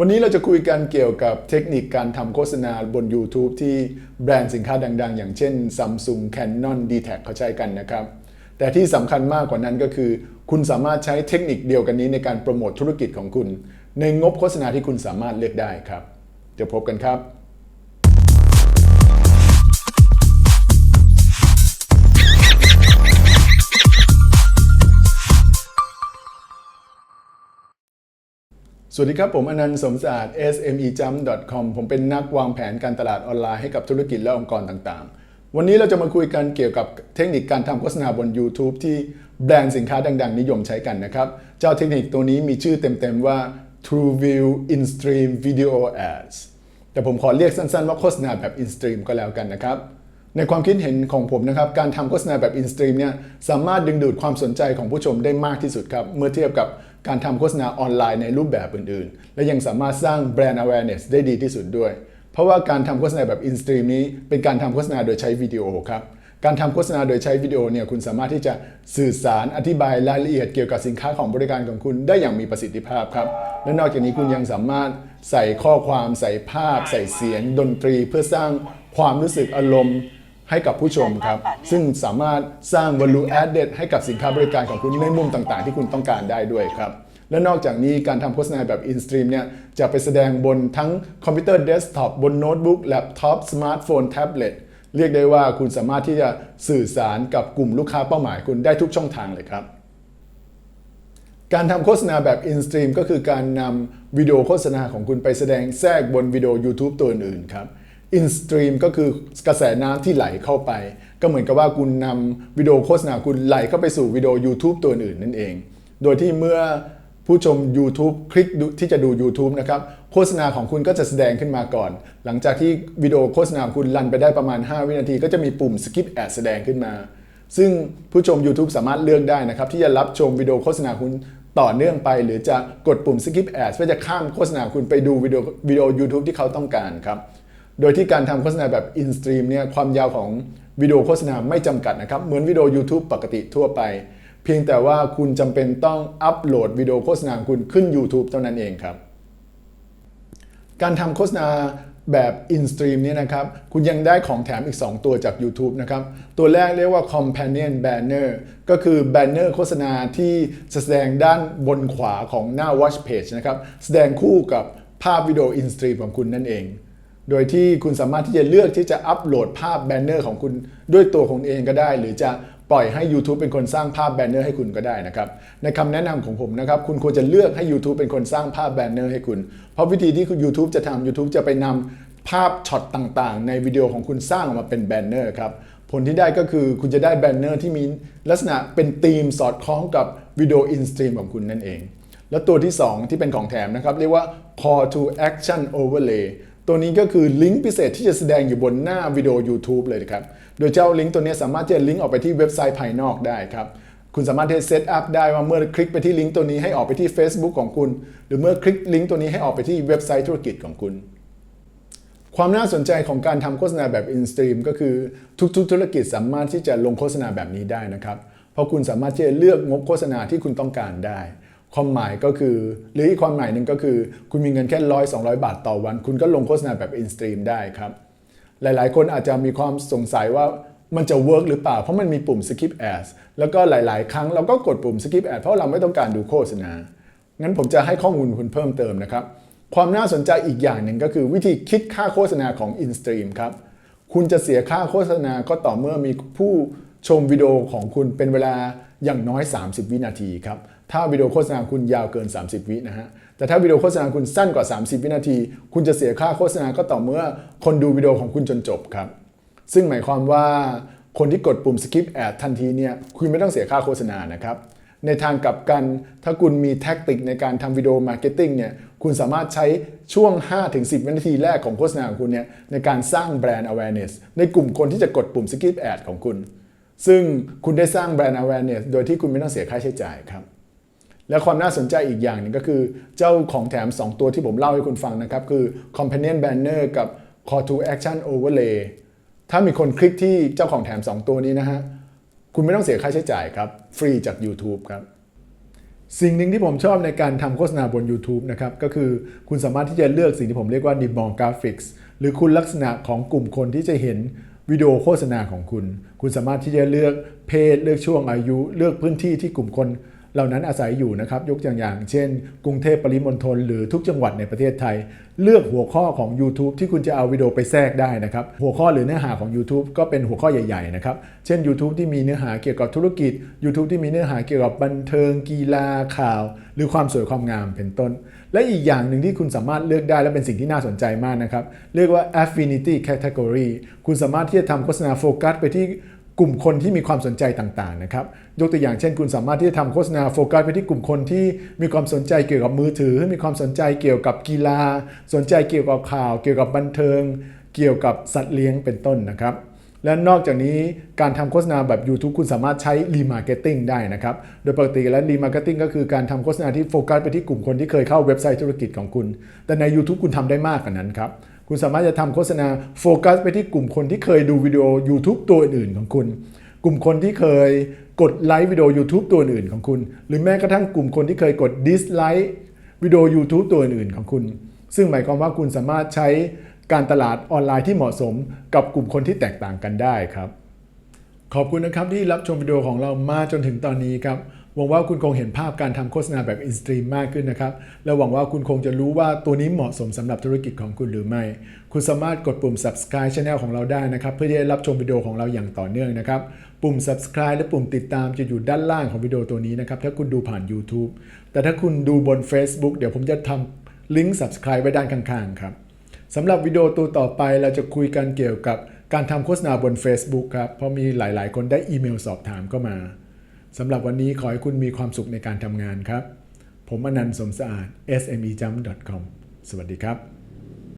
วันนี้เราจะคุยกันเกี่ยวกับเทคนิคการทำโฆษณาบน YouTube ที่แบรนด์สินค้าดัง ๆ อย่างเช่น Samsung Canon d t a c เขาใช้กันนะครับ แต่ที่สำคัญมากกว่านั้นก็คือ คุณสามารถใช้เทคนิคเดียวกันนี้ในการโปรโมทธุรกิจของคุณ ในงบโฆษณาที่คุณสามารถเลือกได้ครับ เดี๋ยวพบกันครับ สวัสดีครับ ผมอนันต์สมศาสตร์ smejump.com ผมเป็นนักวางแผนการตลาดออนไลน์ให้กับธุรกิจและองค์กรต่างๆ วันนี้เราจะมาคุยกันเกี่ยวกับเทคนิคการทำโฆษณาบน YouTube ที่แบรนด์สินค้าดัง ๆ นิยมใช้กันนะครับ เจ้าเทคนิคตัวนี้มีชื่อเต็ม ๆ ว่า TrueView In-Stream Video Ads แต่ผมขอเรียกสั้น ๆ ว่าโฆษณาแบบ In-Stream ก็แล้วกันนะครับในความคิดเห็นของผมนะครับการทำโฆษณาแบบ In-Stream เนี่ยสามารถดึงดูดความสนใจของผู้ชมได้มากที่สุดครับเมื่อเทียบกับ การทำโฆษณาออนไลน์ในรูปแบบอื่นๆ และยังสามารถสร้างแบรนด์ awareness ได้ดีที่สุดด้วย เพราะว่าการทำโฆษณาแบบ In-Stream นี้เป็นการทำโฆษณาโดยใช้วิดีโอครับการทำโฆษณาโดยใช้วิดีโอเนี่ยคุณสามารถที่จะสื่อสารอธิบายรายละเอียดเกี่ยวกับสินค้าของบริการของคุณได้อย่างมีประสิทธิภาพครับ และนอกจากนี้คุณยังสามารถใส่ข้อความ ใส่ภาพ ใส่เสียง ดนตรี เพื่อสร้างความรู้สึกอารมณ์ ให้กับผู้ชมครับ ซึ่งสามารถสร้าง value added ให้กับสินค้าบริการของคุณในมุมต่างๆ ที่คุณต้องการได้ด้วยครับ และนอกจากนี้การทำโฆษณาแบบ in-stream เนี่ยจะไปแสดงบนทั้งคอมพิวเตอร์เดสก์ท็อปบนโน้ตบุ๊กแล็ปท็อปสมาร์ทโฟนแท็บเล็ตเรียกได้ว่าคุณสามารถที่จะสื่อสารกับกลุ่มลูกค้าเป้าหมายคุณได้ทุกช่องทางเลยครับการทำโฆษณาแบบ in-stream ก็คือการนำวิดีโอโฆษณาของคุณไปแสดงแทรกบนวิดีโอ YouTube ตัวอื่นๆครับ in-stream ก็คือกระแสน้ำที่ไหลเข้าไป ก็เหมือนกับว่าคุณนำวิดีโอโฆษณาคุณไหลเข้าไปสู่วิดีโอ YouTube ตัวอื่นนั่นเอง โดยที่เมื่อผู้ชม YouTube คลิกที่จะดู YouTube นะครับโฆษณาของคุณก็จะแสดงขึ้นมาก่อน หลังจากที่วิดีโอโฆษณาคุณรันไปได้ประมาณ 5 วินาที ก็จะมีปุ่ม skip ad แสดงขึ้นมา ซึ่งผู้ชม YouTube สามารถเลือกได้นะครับ ที่จะรับชมวิดีโอโฆษณาคุณต่อเนื่องไป หรือจะกดปุ่ม skip ad เพื่อจะข้ามโฆษณาคุณไปดูวิดีโอวิดีโอ YouTube ที่เขาต้องการครับ โดยที่การทำโฆษณาแบบ in stream เนี่ยความยาวของวิดีโอโฆษณาไม่จำกัดนะครับ เหมือนวิดีโอ YouTube ปกติทั่วไป เพียงแต่ว่าคุณจำเป็นต้องอัปโหลดวิดีโอโฆษณาคุณขึ้น YouTube เท่านั้นเองครับ การทำโฆษณาแบบ in stream เนี่ยนะครับ คุณยังได้ของแถมอีก 2 ตัวจาก YouTube นะครับ ตัวแรกเรียกว่า companion banner ก็คือ banner โฆษณาที่แสดงด้านบนขวาของหน้า watch page นะครับ แสดงคู่กับภาพวิดีโอ in stream ของคุณนั่นเอง โดยที่คุณสามารถที่จะเลือกที่จะอัปโหลดภาพแบนเนอร์ของคุณด้วยตัวของเองก็ได้ หรือจะปล่อยให้ YouTube เป็นคนสร้างภาพแบนเนอร์ให้คุณก็ได้นะครับในคำแนะนำของผมนะครับคุณควรจะเลือกให้ YouTube เป็นคนสร้างภาพแบนเนอร์ให้คุณ เพราะวิธีที่คุณ YouTube จะทำ YouTube จะไปนำภาพช็อตต่างๆ ในวิดีโอของคุณสร้างออกมาเป็นแบนเนอร์ครับผลที่ได้ก็คือคุณจะได้แบนเนอร์ที่มีลักษณะเป็นธีมสอดคล้องกับวิดีโออินสตรีมของคุณนั่นเอง แล้วตัวที่ 2 ที่เป็นของแถมนะครับเรียกว่า call to action overlay ตัวนี้ก็คือลิงก์พิเศษที่จะแสดงอยู่บนหน้าวิดีโอ YouTube เลยครับ โดยเจ้าลิงก์ตัวนี้สามารถจะลิงก์ออกไปที่เว็บไซต์ภายนอกได้ครับ คุณสามารถที่จะเซตอัพได้ว่าเมื่อคลิกไปที่ลิงก์ตัวนี้ให้ออกไปที่ Facebook ของคุณ หรือเมื่อคลิกลิงก์ตัวนี้ให้ออกไปที่เว็บไซต์ธุรกิจของคุณความน่าสนใจของการทำโฆษณาแบบ in-stream ก็คือทุกๆ ธุรกิจสามารถที่จะลงโฆษณาแบบนี้ได้นะครับ เพราะคุณสามารถที่จะเลือกงบโฆษณาที่คุณต้องการได้ ความหมายก็คือ หรืออีกความหมายหนึ่งก็คือ คุณมีเงินแค่ร้อยสองบาทต่อวัน คุณก็ลงโฆษณาแบบ in-stream ได้ครับ หลายๆ คนอาจจะมีความสงสัยว่ามันจะเวิร์กหรือเปล่า เพราะมันมีปุ่ม skip ads แล้วก็หลาย ๆ ครั้งเราก็กดปุ่ม skip ads เพราะเราไม่ต้องการดูโฆษณา งั้นผมจะให้ข้อมูลคุณเพิ่มเติมนะครับ ความน่าสนใจอีกอย่างหนึ่งก็คือวิธีคิดค่าโฆษณาของ InStream ครับ คุณจะเสียค่าโฆษณาก็ต่อเมื่อมีผู้ ชมวิดีโอของคุณเป็นเวลาอย่างน้อย 30 วินาทีครับ ถ้าวิดีโอโฆษณาคุณยาวเกิน 30 วินะฮะ แต่ถ้าวิดีโอโฆษณาคุณสั้นกว่า 30 วินาที คุณจะเสียค่าโฆษณาก็ต่อเมื่อคนดูวิดีโอของคุณจนจบครับ ซึ่งหมายความว่าคนที่กดปุ่ม skip ad ทันทีเนี่ยคุณไม่ต้องเสียค่าโฆษณานะครับ ในทางกลับกันถ้าคุณมีแท็กติกในการทำวิดีโอมาร์เก็ตติ้งเนี่ยคุณสามารถใช้ช่วง 5-10 วินาทีแรกของโฆษณาของคุณเนี่ยในการสร้างแบรนด์ awareness ในกลุ่มคนที่จะกดปุ่ม skip ad ของคุณ ซึ่งคุณได้สร้างแบรนด์ awareness โดยที่คุณไม่ต้องเสียค่าใช้จ่ายครับ และความน่าสนใจอีกอย่างหนึ่งก็คือเจ้าของแถม 2 ตัวที่ผมเล่าให้คุณฟังนะครับ คือ companion banner กับ call to action overlay ถ้ามีคนคลิกที่เจ้าของแถม 2 ตัวนี้นะฮะ คุณไม่ต้องเสียค่าใช้จ่ายครับ ฟรีจาก YouTube ครับ สิ่งหนึ่งที่ผมชอบในการทำโฆษณาบน YouTube นะครับ ก็คือคุณสามารถที่จะเลือกสิ่งที่ผมเรียกว่า demographics หรือคุณลักษณะของกลุ่มคนที่จะเห็น วิดีโอโฆษณาของคุณ คุณสามารถที่จะเลือกเพศ เลือกช่วงอายุ เลือกพื้นที่ที่กลุ่มคน เหล่านั้นอาศัยอยู่นะครับยกตัวอย่าง เช่น กรุงเทพปริมณฑลหรือทุกจังหวัดในประเทศไทย เลือกหัวข้อของ YouTube ที่คุณจะเอาวิดีโอไปแทรกได้นะครับ หัวข้อหรือเนื้อหาของ YouTube ก็เป็นหัวข้อใหญ่ๆนะครับ เช่น YouTube ที่มีเนื้อหาเกี่ยวกับธุรกิจ YouTube ที่มีเนื้อหาเกี่ยวกับบันเทิงกีฬาข่าว หรือความสวยความงามเป็นต้น และอีกอย่างหนึ่งที่คุณสามารถเลือกได้และเป็นสิ่งที่น่าสนใจมากนะครับเรียกว่า affinity category คุณสามารถที่จะทำโฆษณาโฟกัสไปที่ กลุ่มคนที่มีความสนใจต่างๆนะครับยกตัวอย่างเช่น คุณสามารถที่จะทำโฆษณาโฟกัสไปที่กลุ่มคนที่มีความสนใจเกี่ยวกับมือถือ มีความสนใจเกี่ยวกับกีฬา สนใจเกี่ยวกับข่าว เกี่ยวกับบันเทิง เกี่ยวกับสัตว์เลี้ยงเป็นต้นนะครับและนอกจากนี้การทำโฆษณาแบบ YouTube คุณสามารถใช้รีมาร์เก็ตติ้งได้นะครับ โดยปกติแล้วรีมาร์เก็ตติ้งก็คือการทำโฆษณาที่โฟกัสไปที่กลุ่มคนที่เคยเข้าเว็บไซต์ธุรกิจของคุณ แต่ใน YouTube คุณทำได้มากกว่านั้นครับ คุณสามารถจะทำโฆษณาโฟกัสไปที่กลุ่มคนที่เคยดูวิดีโอ YouTube ตัวอื่นๆของคุณ กลุ่มคนที่เคยกดไลค์วิดีโอ YouTube ตัวอื่นของคุณ หรือแม้กระทั่งกลุ่มคนที่เคยกดดิสไลค์วิดีโอ YouTube ตัวอื่นของคุณ ซึ่งหมายความว่าคุณสามารถใช้การตลาดออนไลน์ที่เหมาะสมกับกลุ่มคนที่แตกต่างกันได้ครับ ขอบคุณนะครับที่รับชมวิดีโอของเรามาจนถึงตอนนี้ครับ หวังว่าคุณคงเห็นภาพการทำโฆษณาแบบอินสตรีมมากขึ้นนะครับ และหวังว่าคุณคงจะรู้ว่าตัวนี้เหมาะสมสำหรับธุรกิจของคุณหรือไม่ คุณสามารถกดปุ่ม subscribe channel ของเราได้นะครับ เพื่อที่จะรับชมวิดีโอของเราอย่างต่อเนื่องนะครับ ปุ่ม subscribe และปุ่มติดตามจะอยู่ด้านล่างของวิดีโอตัวนี้นะครับ ถ้าคุณดูผ่าน YouTube แต่ถ้าคุณดูบน Facebook เดี๋ยวผมจะทำลิงก์ subscribe ไว้ด้านข้างๆครับสำหรับวิดีโอตัวต่อไปเราจะคุยกันเกี่ยวกับการทำโฆษณาบน Facebook ครับ เพราะมีหลาย ๆ คนได้อีเมลสอบถามเข้ามา สำหรับวันนี้ขอให้คุณมีความสุขในการทำงานครับ ผมอนันต์สมสะอาด smejump.com สวัสดีครับ